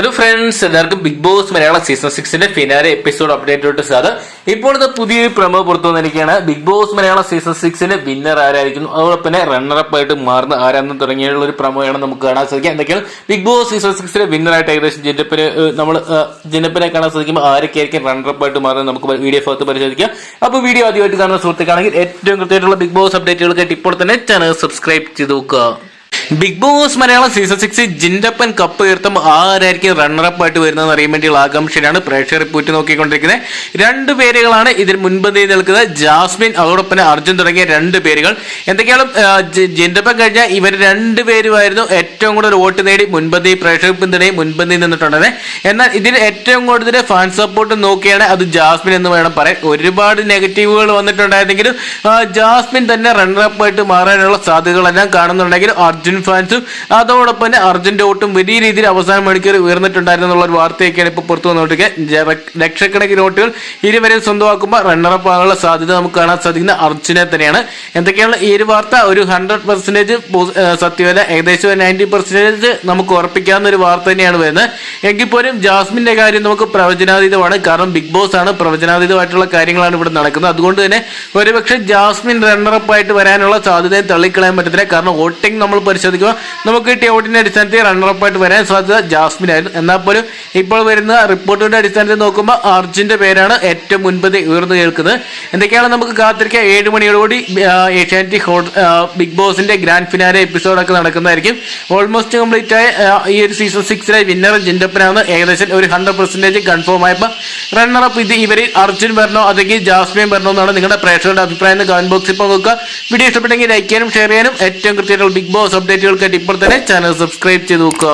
Hello friends എല്ലാവർക്കും Bigg Boss Malayalam season സിക്സിന്റെ finale episode update sir ഇപ്പോൾ ഇത് പുതിയൊരു പ്രമോ പുറത്തു വന്നിരിക്കുകയാണ്. ബിഗ് ബോസ് മലയാള സീസൺ സിക്സിന്റെ വിന്നർ ആരായിരിക്കും അതോടൊപ്പം തന്നെ റണ്ണറപ്പ് ആയിട്ട് മാറുന്ന ആരാന്ന് തുടങ്ങിയുള്ള ഒരു പ്രമോയാണ് നമുക്ക് കാണാൻ സാധിക്കുക. എന്തൊക്കെയാണ്? ബിഗ് ബോസ് സീസൺ സിക്സിലെ വിന്നർ ആയിട്ട് ഏകദേശം ജിന്നപ്പിനെ നമ്മൾ ജിന്നപ്പിനെ കാണാൻ സാധിക്കുമ്പോൾ ആരൊക്കെയായിരിക്കും റണ്ണറപ്പ് ആയിട്ട് മാറുന്നത് നമുക്ക് വീഡിയോ ഭാഗത്ത് പരിശോധിക്കാം. അപ്പോൾ വീഡിയോ ആദ്യമായിട്ട് കാണുന്ന സുഹൃത്തുക്കാണെങ്കിൽ ഏറ്റവും കൃത്യമായിട്ടുള്ള ബിഗ് ബോസ് അപ്ഡേറ്റുകൾ അപ്ഡേറ്റുകൾക്കായിട്ട് ഇപ്പോൾ തന്നെ ചാനൽ സബ്സ്ക്രൈബ് ചെയ്ത് നോക്കുക. Bigg Boss Malayalam season six Jintappan cup ഉയർത്തും ആരായിരിക്കും റണ്ണറപ്പ് ആയിട്ട് വരുന്നതെന്ന് അറിയാൻ വേണ്ടിയുള്ള ആകാംക്ഷയിലാണ് പ്രേക്ഷകർ പൂറ്റി നോക്കിക്കൊണ്ടിരിക്കുന്നത്. രണ്ട് പേരുകളാണ് ഇതിൽ മുൻപന്തിയിൽ നിൽക്കുന്നത്. ജാസ്മിൻ അതോടൊപ്പം അർജുൻ തുടങ്ങിയ രണ്ട് പേരുകൾ. എന്തൊക്കെയാണ് ജിൻഡപ്പൻ കഴിഞ്ഞാൽ ഇവർ രണ്ടുപേരുമായിരുന്നു ഏറ്റവും കൂടുതൽ വോട്ട് നേടി മുൻപന്തി പ്രേക്ഷക പിന്തുണയും മുൻപന്തിയിൽ നിന്നിട്ടുണ്ടത് എന്നാൽ ഇതിൽ ഏറ്റവും കൂടുതൽ ഫാൻ സപ്പോർട്ട് നോക്കിയാണ് അത് ജാസ്മിൻ എന്ന് വേണം പറയാൻ. ഒരുപാട് നെഗറ്റീവുകൾ വന്നിട്ടുണ്ടായിരുന്നെങ്കിലും ജാസ്മിൻ തന്നെ റണ്ണറപ്പ് ആയിട്ട് മാറാനുള്ള സാധ്യതകളെല്ലാം കാണുന്നുണ്ടെങ്കിലും അർജുൻ ഫാൻസും അതോടൊപ്പം തന്നെ അർജന്റ് ഓട്ടും വലിയ രീതിയിൽ അവസാന മണിക്കൂർ ഉയർന്നിട്ടുണ്ടായിരുന്നു എന്നുള്ള ഒരു വാർത്തയൊക്കെയാണ് ഇപ്പോൾ പുറത്തു വന്നുകൊണ്ടിരിക്കുക ലക്ഷക്കണക്കിന് ഓട്ടുകൾ ഇരുവരെയും സ്വന്തമാക്കുമ്പോൾ റണ്ണറപ്പ് ആകാനുള്ള സാധ്യത നമുക്ക് കാണാൻ സാധിക്കുന്ന അർജുനെ തന്നെയാണ്. എന്തൊക്കെയാണ് ഈ ഒരു വാർത്ത? ഒരു ഹൺഡ്രഡ് പെർസെന്റേജ് സത്യമല്ല ഏകദേശം നയന്റി പെർസെന്റേജ് നമുക്ക് ഉറപ്പിക്കാവുന്ന ഒരു വാർത്ത തന്നെയാണ് വരുന്നത്. എങ്കിൽ പോലും ജാസ്മിന്റെ കാര്യം നമുക്ക് പ്രവചനാതീതമാണ്. കാരണം ബിഗ് ബോസ് ആണ് പ്രവചനാതീതമായിട്ടുള്ള കാര്യങ്ങളാണ് ഇവിടെ നടക്കുന്നത്. അതുകൊണ്ട് തന്നെ ഒരുപക്ഷെ ജാസ്മിൻ റണ്ണറപ്പ് ആയിട്ട് വരാനുള്ള സാധ്യതയും തള്ളിക്കളയാൻ പറ്റത്തില്ല. കാരണം വോട്ടിംഗ് നമ്മൾ പരിശോധിക്കുക നമുക്ക് കിട്ടിയ വോട്ടിന്റെ അടിസ്ഥാനത്തിൽ റണ്ണറപ്പ് ആയിട്ട് വരാൻ സാധ്യത ജാസ്മിൻ ആയിരുന്നു. എന്നാൽ പോലും ഇപ്പോൾ വരുന്ന റിപ്പോർട്ടുകളുടെ അടിസ്ഥാനത്തിൽ നോക്കുമ്പോൾ അർജുന്റെ പേരാണ് ഏറ്റവും മുൻപതി ഉയർന്നു കേൾക്കുന്നത് എന്തൊക്കെയാണ് നമുക്ക് കാത്തിരിക്കുക ഏഴ് മണിയോടുകൂടി ഏഷ്യാനെറ്റ് ഹോട്ട് ബിഗ് ബോസിന്റെ ഗ്രാൻഡ് ഫിനാലെ എപ്പിസോഡൊക്കെ നടക്കുന്നതായിരിക്കും. ഓൾമോസ്റ്റ് കംപ്ലീറ്റ് ആയ ഈ ഒരു സീസൺ സിക്സിലെ വിന്നർ ജിൻഡപ്പനാണ് ഏകദേശം ഒരു ഹൺഡ്രഡ് പെർസെന്റേജ് കൺഫേം ആയപ്പോൾ റണ്ണറപ്പ് ഇത് ഇവരിൽ അർജുൻ വരണോ അല്ലെങ്കിൽ ജാസ്മിൻ വരണോ എന്നാണ് നിങ്ങളുടെ പ്രേക്ഷകരുടെ അഭിപ്രായം. കമന്റ് ബോക്സിൽ പങ്കുവെക്കുക. വീഡിയോ ഇഷ്ടപ്പെട്ടെങ്കിൽ ലൈക്ക് ചെയ്യാനും ഷെയർ ചെയ്യാനും ഏറ്റവും കൃത്യമായിട്ടുള്ള ബിഗ് ബോസ് അപ്ഡേറ്റുകൾക്കായിട്ട് ഇപ്പോൾ തന്നെ ചാനൽ സബ്സ്ക്രൈബ് ചെയ്ത് നോക്കുക.